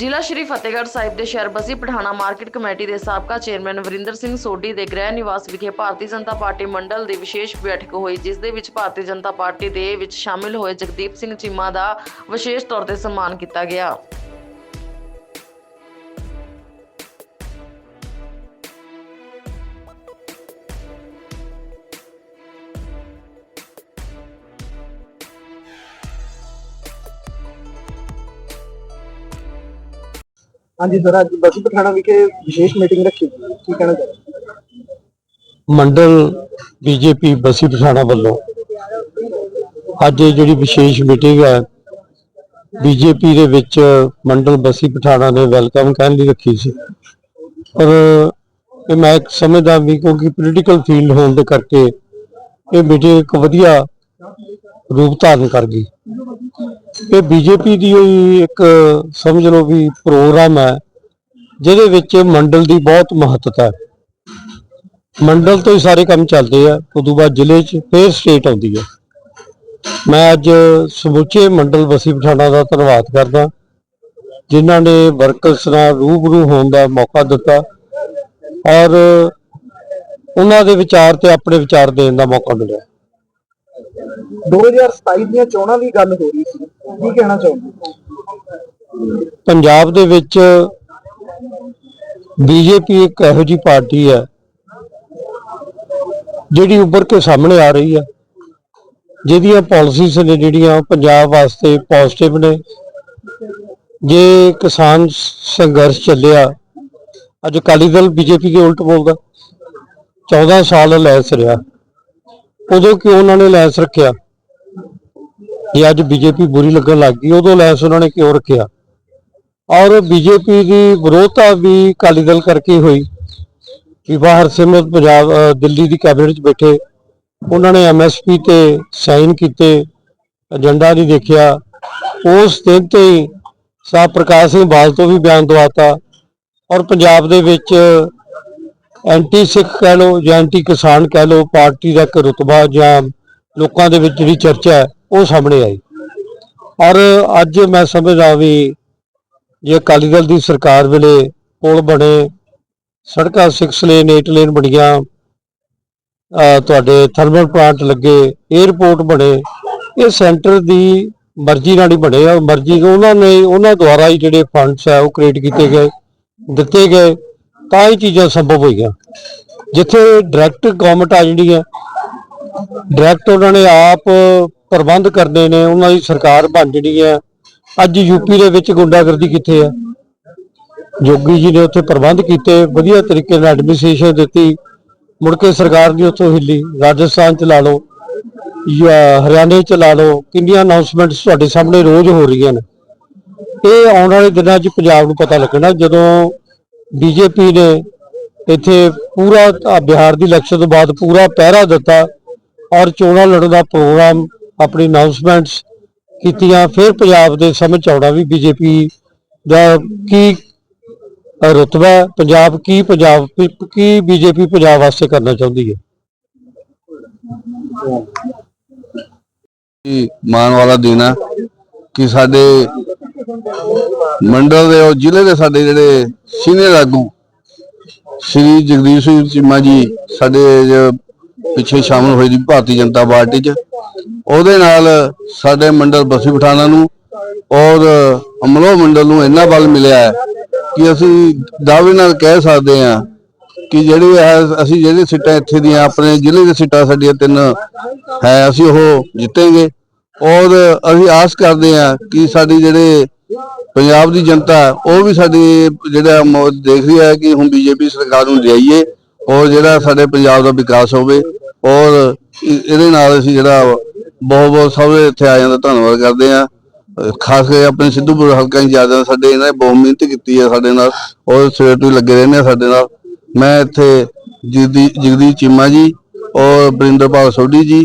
ਜ਼ਿਲ੍ਹਾ ਸ਼੍ਰੀ ਫਤਿਹਗੜ੍ਹ ਸਾਹਿਬ ਦੇ ਸ਼ਹਿਰ ਬਸੀ ਪਠਾਣਾ ਮਾਰਕੀਟ ਕਮੇਟੀ ਦੇ ਸਾਬਕਾ ਚੇਅਰਮੈਨ ਵਰਿੰਦਰ ਸਿੰਘ ਸੋਢੀ ਦੇ ਗ੍ਰਹਿ ਨਿਵਾਸ ਵਿਖੇ ਭਾਰਤੀ ਜਨਤਾ ਪਾਰਟੀ ਮੰਡਲ ਦੀ ਵਿਸ਼ੇਸ਼ ਬੈਠਕ ਹੋਈ, ਜਿਸ ਦੇ ਵਿੱਚ ਭਾਰਤੀ ਜਨਤਾ ਪਾਰਟੀ ਦੇ ਵਿੱਚ ਸ਼ਾਮਿਲ ਹੋਏ ਜਗਦੀਪ ਸਿੰਘ ਚੀਮਾ ਦਾ ਵਿਸ਼ੇਸ਼ ਤੌਰ ਤੇ ਸਨਮਾਨ ਕੀਤਾ ਗਿਆ। ਹਾਂਜੀ ਸਰ, ਅੱਜ ਬਸੀ ਪਠਾਣਾ ਵਿਖੇ ਵਿਸ਼ੇਸ਼ ਮੀਟਿੰਗ ਰੱਖੀ ਗਈ। ਕੀ ਕਹਿਣਾ ਚਾਹੁੰਦੇ ਮੰਡਲ ਬੀਜੇਪੀ ਬਸੀ ਪਠਾਣਾ ਵੱਲੋਂ ਅੱਜ ਇਹ ਜਿਹੜੀ ਵਿਸ਼ੇਸ਼ ਮੀਟਿੰਗ ਹੈ, ਬੀਜੇਪੀ ਦੇ ਵਿੱਚ ਮੰਡਲ ਬਸੀ ਪਠਾਣਾ ਨੇ ਵੈਲਕਮ ਕਹਿਣ ਲਈ ਰੱਖੀ ਸੀ ਪਰ ਇਹ ਮੈਂ ਸਮਝਦਾ ਵੀ ਕਿਉਂਕਿ ਪੋਲੀਟੀਕਲ ਫੀਲਡ ਹੋਣ ਦੇ ਕਰਕੇ ਇਹ ਮੀਟਿੰਗ ਇੱਕ ਵਧੀਆ ਰੂਪ ਧਾਰਨ ਕਰ ਗਈ। ਇਹ ਬੀਜੇਪੀ ਦੀ ਹੋਈ ਇੱਕ ਸਮਝ ਲਓ ਵੀ ਪ੍ਰੋਗਰਾਮ ਹੈ, ਜਿਹਦੇ ਵਿੱਚ ਮੰਡਲ ਦੀ ਬਹੁਤ ਮਹੱਤਤਾ ਹੈ। ਮੰਡਲ ਤੋਂ ਹੀ ਸਾਰੇ ਕੰਮ ਚੱਲਦੇ ਆ, ਉਦੋਂ ਬਾਅਦ ਜ਼ਿਲ੍ਹੇ 'ਚ ਫਿਰ ਸਟੇਟ ਆਉਂਦੀ ਹੈ। ਮੈਂ ਅੱਜ ਸਮੁੱਚੇ ਮੰਡਲ ਵਸੀ ਪਠਾਣਾ ਦਾ ਧੰਨਵਾਦ ਕਰਦਾ। ਜਿਨ੍ਹਾਂ ਨੇ ਵਰਕਰਸ ਨਾਲ ਰੂਬਰੂ ਹੋਣ ਦਾ ਮੌਕਾ ਦਿੱਤਾ ਔਰ ਉਹਨਾਂ ਦੇ ਵਿਚਾਰ ਤੇ ਆਪਣੇ ਵਿਚਾਰ ਦੇਣ ਦਾ ਮੌਕਾ ਮਿਲਿਆ। 2027 ਦੀਆਂ ਚੋਣਾਂ ਦੀ ਗੱਲ ਹੋ ਰਹੀ ਸੀ। ਕੀ ਕਹਿਣਾ ਚਾਹੁੰਦੇ ਪੰਜਾਬ ਦੇ ਵਿੱਚ ਬੀਜੇਪੀ ਇੱਕ ਇਹੋ ਜੀ ਪਾਰਟੀ ਹੈ, ਜਿਹੜੀ ਉੱਭਰ ਕੇ ਸਾਹਮਣੇ ਆ ਰਹੀ ਹੈ। ਜਿਹਦੀਆਂ ਪਾਲਿਸੀਜ਼ ਨੇ ਜਿਹੜੀਆਂ ਪੰਜਾਬ ਵਾਸਤੇ ਪੋਜ਼ਿਟਿਵ ਨੇ। ਜੇ ਕਿਸਾਨ ਸੰਘਰਸ਼ ਚੱਲਿਆ, ਅੱਜ ਅਕਾਲੀ ਦਲ ਬੀਜੇਪੀ ਦੇ ਉਲਟ ਬੋਲਦਾ 14 ਸਾਲ ਲੈਸ ਰਿਹਾ। ਉਦੋਂ ਕਿਉਂ ਉਹਨਾਂ ਨੇ ਲੈਸ ਰੱਖਿਆ? ਜੇ ਅੱਜ ਬੀਜੇਪੀ ਬੁਰੀ ਲੱਗਣ ਲੱਗ ਗਈ, ਉਦੋਂ ਲੈਸ ਉਹਨਾਂ ਨੇ ਕਿਉਂ ਰੱਖਿਆ? ਔਰ ਬੀਜੇਪੀ ਦੀ ਵਿਰੋਧਤਾ ਵੀ ਅਕਾਲੀ ਦਲ ਕਰਕੇ ਹੋਈ ਵੀ ਬਾਹਰ ਸਿਮਰਤ ਪੰਜਾਬ ਦਿੱਲੀ ਦੀ ਕੈਬਨਿਟ 'ਚ ਬੈਠੇ, ਉਹਨਾਂ ਨੇ ਐਮਐਸਪੀ ਤੇ ਸਾਈਨ ਕੀਤੇ, ਏਜੰਡਾ ਨਹੀਂ ਦੇਖਿਆ। ਉਸ ਦਿਨ ਤੇ ਹੀ ਸਾਹਿਬ ਪ੍ਰਕਾਸ਼ ਸਿੰਘ ਬਾਦਲ ਤੋਂ ਵੀ ਬਿਆਨ ਦਵਾਤਾ ਔਰ ਪੰਜਾਬ ਦੇ ਵਿੱਚ ਐਂਟੀ ਸਿੱਖ ਕਹਿ ਲਓ ਜਾਂ ਐਂਟੀ ਕਿਸਾਨ ਕਹਿ ਲਓ, ਪਾਰਟੀ ਦਾ ਇੱਕ ਰੁਤਬਾ ਜਾਂ ਲੋਕਾਂ ਦੇ ਵਿੱਚ ਜਿਹੜੀ ਚਰਚਾ ਹੈ, ਉਹ ਸਾਹਮਣੇ ਆਈ। ਔਰ ਅੱਜ ਮੈਂ ਸਮਝਦਾ ਵੀ ਜੇ ਅਕਾਲੀ ਦਲ ਦੀ ਸਰਕਾਰ ਵੇਲੇ ਪੁਲ ਬਣੇ, ਸੜਕਾਂ 6 ਲੇਨ 8 ਲੇਨ ਬਣੀਆਂ ਤੁਹਾਡੇ ਥਰਮਲ ਪਲਾਂਟ ਲੱਗੇ 에어ਪੋਰਟ ਬਣੇ, ਇਹ ਸੈਂਟਰ ਦੀ ਮਰਜ਼ੀ ਨਾਲ ਹੀ ਬਣੇ ਆ, ਮਰਜ਼ੀ ਉਹਨਾਂ ਨੇ, ਉਹਨਾਂ ਦੁਆਰਾ ਹੀ ਜਿਹੜੇ ਫੰਡਸ ਆ ਉਹ ਕ੍ਰੀਏਟ ਕੀਤੇ ਗਏ, ਦਿੱਤੇ ਗਏ। ਤਾਂ ਇਹ ਚੀਜ਼ਾਂ ਸੰਭਵ ਹੋਈਆਂ। ਜਿੱਥੇ ਡਾਇਰੈਕਟ ਗਵਰਨਮੈਂਟ ਆ ਜਿਹੜੀ ਹੈ ਡਾਇਰੈਕਟ ਉਹਨਾਂ ਨੇ ਆਪ ਪ੍ਰਬੰਧ ਕਰਨੇ ਨੇ, ਉਹਨਾਂ ਦੀ ਸਰਕਾਰ ਬਣ ਜਿਹੜੀ ਹੈ। ਅੱਜ ਯੂਪੀ ਦੇ ਵਿੱਚ ਗੁੰਡਾਗਰਦੀ ਕਿੱਥੇ ਹੈ? ਜੋਗੀ ਜੀ ਨੇ ਉੱਥੇ ਪ੍ਰਬੰਧ ਕੀਤੇ, ਵਧੀਆ ਤਰੀਕੇ ਨਾਲ ਐਡਮਿਨਿਸਟ੍ਰੇਸ਼ਨ ਦਿੱਤੀ। ਮੁੜ ਕੇ ਸਰਕਾਰ ਦੀ ਉੱਥੋਂ ਹਿੱਲੀ, ਰਾਜਸਥਾਨ ਚ ਲਾ ਲਓ, ਜਾਂ ਹਰਿਆਣੇ ਚ ਲਾ ਲਓ, ਕਿੰਨੀਆਂ ਅਨਾਉਂਸਮੈਂਟਸ ਤੁਹਾਡੇ ਸਾਹਮਣੇ ਰੋਜ਼ ਹੋ ਰਹੀਆਂ ਨੇ। ਇਹ ਆਉਣ ਵਾਲੇ ਦਿਨਾਂ 'ਚ ਪੰਜਾਬ ਨੂੰ ਪਤਾ ਲੱਗਣਾ, ਜਦੋਂ ਬੀਜੇਪੀ ਨੇ ਇੱਥੇ ਪੂਰਾ ਬਿਹਾਰ ਦੀ ਇਲੈਕਸ਼ਨ ਤੋਂ ਬਾਅਦ ਪੂਰਾ ਪਹਿਰਾ ਦਿੱਤਾ ਔਰ ਚੋਣਾਂ ਲੜਨ ਦਾ ਪ੍ਰੋਗਰਾਮ ਆਪਣੀ ਅਨਾਉਂਸਮੈਂਟਸ ਕੀਤੀਆਂ। ਫਿਰ ਪੰਜਾਬ ਦੇ ਸਮਝ ਆਉਣਾ ਵੀ ਬੀਜੇਪੀ ਦਾ ਕੀ ਰੁਤਬਾ ਪੰਜਾਬ ਕੀ ਪੰਜਾਬ, ਕੀ ਬੀਜੇਪੀ ਪੰਜਾਬ ਵਾਸਤੇ ਕਰਨਾ ਚਾਹੁੰਦੀ ਹੈ? ਮਾਣ ਵਾਲਾ ਦਿਨ ਹੈ ਕਿ ਸਾਡੇ ਮੰਡਲ ਦੇ ਉਹ ਜ਼ਿਲ੍ਹੇ ਦੇ ਸਾਡੇ ਜਿਹੜੇ ਸੀਨੀਅਰ ਆਗੂ, ਸ਼੍ਰੀ ਜਗਦੀਪ ਸਿੰਘ ਚੀਮਾ ਜੀ, ਸਾਡੇ ਪਿੱਛੇ ਸ਼ਾਮਲ ਹੋਏ ਜੀ ਭਾਰਤੀ ਜਨਤਾ ਪਾਰਟੀ 'ਚ। ਉਹਦੇ ਨਾਲ ਸਾਡੇ ਮੰਡਲ ਬਸੀ ਪਠਾਣਾ ਨੂੰ ਔਰ ਅਮਲੋ ਮੰਡਲ ਨੂੰ ਇੰਨਾ ਬਲ ਮਿਲਿਆ ਹੈ ਕਿ ਅਸੀਂ ਦਾਅਵੇ ਨਾਲ ਕਹਿ ਸਕਦੇ ਹਾਂ ਕਿ ਜਿਹੜੀ ਹੈ ਅਸੀਂ ਜਿਹੜੀ ਸੀਟਾਂ ਇੱਥੇ ਦੀਆਂ, ਆਪਣੇ ਜ਼ਿਲ੍ਹੇ ਦੀ ਸੀਟਾਂ ਸਾਡੀਆਂ ਤਿੰਨ ਹੈ, ਅਸੀਂ ਉਹ ਜਿੱਤੇਂਗੇ। ਔਰ ਅਸੀਂ ਆਸ ਕਰਦੇ ਹਾਂ ਕਿ ਸਾਡੀ ਜਿਹੜੇ ਪੰਜਾਬ ਦੀ ਜਨਤਾ ਉਹ ਵੀ ਸਾਡੀ ਜਿਹੜਾ ਮੌ- ਦੇਖ ਰਹੀ ਹੈ ਕਿ ਹੁਣ ਬੀਜੇਪੀ ਸਰਕਾਰ ਨੂੰ ਲਿਆਈਏ ਔਰ ਜਿਹੜਾ ਸਾਡੇ ਪੰਜਾਬ ਦਾ ਵਿਕਾਸ ਹੋਵੇ ਔਰ ਇਹਦੇ ਨਾਲ ਅਸੀਂ ਜਿਹੜਾ ਬਹੁਤ ਬਹੁਤ ਸਭ ਇੱਥੇ ਆਇਆਂ ਦਾ ਧੰਨਵਾਦ ਕਰਦੇ ਹਾਂ। ਖਾਸ ਕਰਕੇ ਆਪਣੇ ਸਿੱਧੂਪੁਰ ਹਲਕਾ ਇੰਚਾਰਜ ਨੇ ਸਾਡੇ ਇਹਨਾਂ ਨੇ ਬਹੁਤ ਮਿਹਨਤ ਕੀਤੀ ਹੈ ਸਾਡੇ ਨਾਲ ਔਰ ਸਵੇਰ ਤੋਂ ਹੀ ਲੱਗੇ ਰਹਿੰਦੇ ਆ ਸਾਡੇ ਨਾਲ। ਮੈਂ ਇੱਥੇ ਜਗਦੀ ਜਗਦੀਪ ਚੀਮਾ ਜੀ ਔਰ ਬਰਿੰਦਰਪਾਲ ਸੋਢੀ ਜੀ,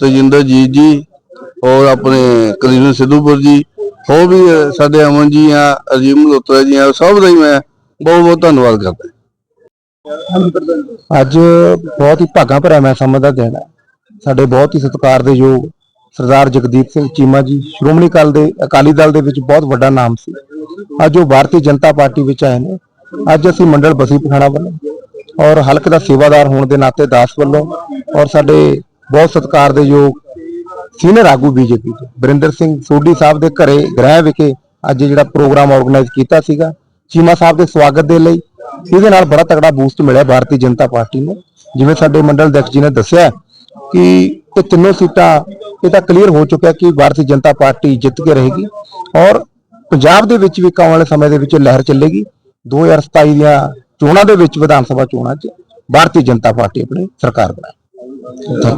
ਤਜਿੰਦਰਜੀਤ ਜੀ ਔਰ ਆਪਣੇ ਕਲੀਨ ਸਿੱਧੂਪੁਰ ਜੀ, ਹੋਰ ਵੀ ਸਾਡੇ ਅਮਨ ਜੀ ਆ, ਅਜੀਮ ਮਲਹੋਤਰਾ ਜੀ ਆ, ਸਭ ਦਾ ਹੀ ਮੈਂ ਬਹੁਤ ਬਹੁਤ ਧੰਨਵਾਦ ਕਰਦਾ। ਅੱਜ ਬਹੁਤ ਹੀ ਭਾਗਾਂ ਭਰਿਆ ਮੈਂ ਸਮਝਦਾ ਦਿਨ ਹੈ। ਸਾਡੇ ਬਹੁਤ ਹੀ ਸਤਿਕਾਰ ਦੇ ਯੋਗ ਸਰਦਾਰ ਜਗਦੀਪ ਸਿੰਘ ਚੀਮਾ ਜੀ, ਸ਼੍ਰੋਮਣੀ ਅਕਾਲੀ ਦੇ, ਅਕਾਲੀ ਦਲ ਦੇ ਵਿੱਚ ਬਹੁਤ ਵੱਡਾ ਨਾਮ ਸੀ। ਅੱਜ ਉਹ ਭਾਰਤੀ ਜਨਤਾ ਪਾਰਟੀ ਵਿੱਚ ਆਏ ਨੇ। ਅੱਜ ਅਸੀਂ ਮੰਡਲ ਬਸੀ ਪਠਾਣਾ ਵੱਲੋਂ ਔਰ ਹਲਕ ਦਾ ਸੇਵਾਦਾਰ ਹੋਣ ਦੇ ਨਾਤੇ ਦਾਸ ਵੱਲੋਂ ਔਰ ਸਾਡੇ ਬਹੁਤ ਸਤਿਕਾਰ ਦੇ ਯੋਗ ਸੀਨੀਅਰ ਆਗੂ ਬੀਜੇਪੀ ਦੇ ਬਰਿੰਦਰ ਸਿੰਘ ਸੋਢੀ ਸਾਹਿਬ ਦੇ ਘਰੇ ਗ੍ਰਹਿ ਵਿਖੇ ਅੱਜ ਜਿਹੜਾ ਪ੍ਰੋਗਰਾਮ ਆਰਗੇਨਾਈਜ਼ ਕੀਤਾ ਸੀਗਾ। ਚੀਮਾ ਸਾਹਿਬ ਦੇ ਸਵਾਗਤ ਦੇ ਲਈ। ਇਹਦੇ ਨਾਲ ਬੜਾ ਤਗੜਾ ਬੂਸਟ ਮਿਲਿਆ ਭਾਰਤੀ ਜਨਤਾ ਪਾਰਟੀ ਨੂੰ। ਜਿਵੇਂ ਸਾਡੇ ਮੰਡਲ ਅਧਿਕਸ਼ ਜੀ ਨੇ ਦੱਸਿਆ ਕਿ ਇਹ ਤਿੰਨੋਂ ਸੀਟਾਂ, ਇਹ ਤਾਂ ਕਲੀਅਰ ਹੋ ਚੁੱਕਿਆ ਕਿ ਭਾਰਤੀ ਜਨਤਾ ਪਾਰਟੀ ਜਿੱਤ ਕੇ ਰਹੇਗੀ ਔਰ ਪੰਜਾਬ ਦੇ ਵਿੱਚ ਵੀ ਆਉਣ ਵਾਲੇ ਸਮੇਂ ਦੇ ਵਿੱਚ ਲਹਿਰ ਚੱਲੇਗੀ। 2027 ਦੀਆਂ ਚੋਣਾਂ ਦੇ ਵਿੱਚ ਵਿਧਾਨ ਸਭਾ ਚੋਣਾਂ 'ਚ ਭਾਰਤੀ ਜਨਤਾ ਪਾਰਟੀ ਆਪਣੀ ਸਰਕਾਰ ਬਣਾਏ